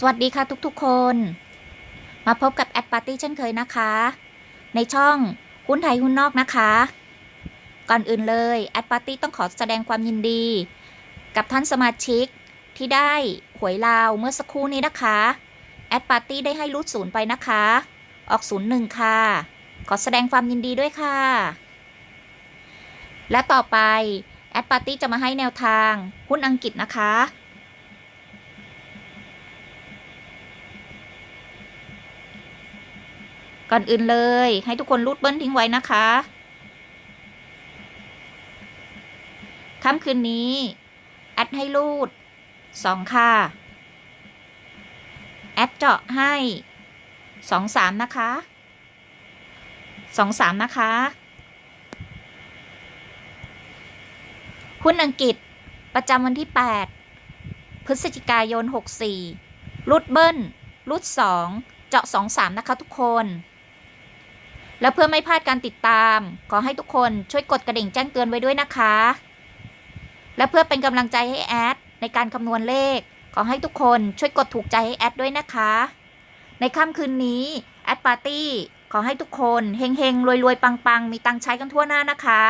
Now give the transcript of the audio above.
สวัสดีค่ะทุกๆคน มาพบกับแอดปาร์ตี้เช่นเคยนะคะ ในช่องหุ้นไทยหุ้นนอกนะคะ ก่อนอื่นเลยแอดปาร์ตี้ต้องขอแสดงความยินดี กับท่านสมาชิกที่ได้หวยลาวเมื่อสักครู่นี้นะคะแอดปาร์ตี้ได้ให้รูดศูนย์ไปนะคะ ออกศูนย์หนึ่งค่ะ ขอแสดงความยินดีด้วยค่ะ และต่อไปแอดปาร์ตี้จะมาให้แนวทางหุ้นอังกฤษนะคะ ก่อนอื่นเลย ให้ทุกคนรูดเบิ้ลทิ้งไว้นะคะค่ำคืนนี้ แอดให้รูดสองค่ะ แอดเจาะให้สองสามนะคะสองสามนะคะ หุ้นอังกฤษประจำวันที่ 8 พฤศจิกายน 64รูดเบิ้ลรูด2 เจาะ 2-3 นะคะทุกคน และเพื่อไม่พลาดการติดตาม ขอให้ทุกคนช่วยกดกระดิ่งแจ้งเตือนไว้ด้วยนะคะ และเพื่อเป็นกำลังใจให้แอดในการคำนวณเลข ขอให้ทุกคนช่วยกดถูกใจให้แอดด้วยนะคะ ในค่ำคืนนี้แอดปาร์ตี้ขอให้ทุกคนเฮงๆรวยๆ ปังๆ มีตังใช้กันทั่วหน้านะคะ